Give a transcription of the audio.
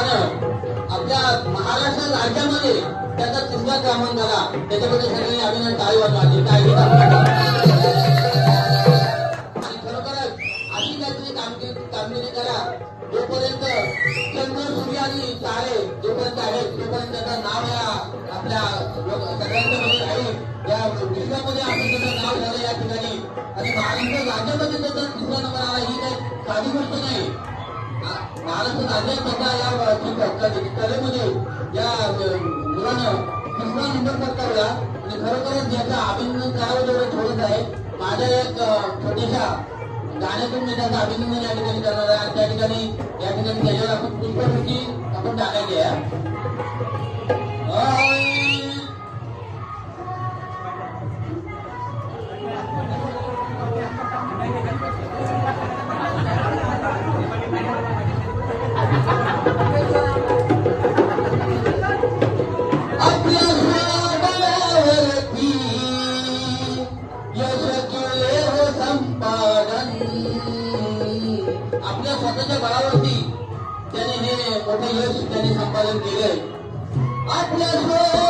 झालं आपल्या महाराष्ट्र राज्यामध्ये त्याचा तिसरा क्रमांक झाला त्याच्यामध्ये सगळ्यांनी अभिनंदन. टाळी वाजला वाजवली काही आणि खरोखरच अशी काहीतरी कामगिरी कामगिरी करा. जोपर्यंत चंद्र सूर्य आणि तारे जोपर्यंत आहेत तोपर्यंत त्याचं नाव या आपल्या लोक- सगळ्यांच्या मध्ये म्हणजे राहील या विश्वामध्ये आपलं त्याचं नाव झालं या ठिकाणी. आणि महाराष्ट्र राज्यामध्ये त्याचा तिसरा नंबर आला. ही काही साधी गोष्ट नाही. महाराष्ट्रात अनेक राज्यात सुद्धा या चित्र- कलेमध्ये या मुलानं तिसरा नंबर पटकावला आणि खरोखरच याचं अभिनंदन करावं तेवढं थोडंच आहे. माझ्या एक छोट्याशा गाण्यातून मी त्याचं अभिनंदन या ठिकाणी करणार आहे. आणि त्या ठिकाणी या ठिकाणी त्याच्यावर आपण पुष्पवृत्ती आपण टाकायची आहे. आपल्या स्वतःच्या बळावरती त्याने हे मोठे यश त्यांनी संपादन केले आपल्या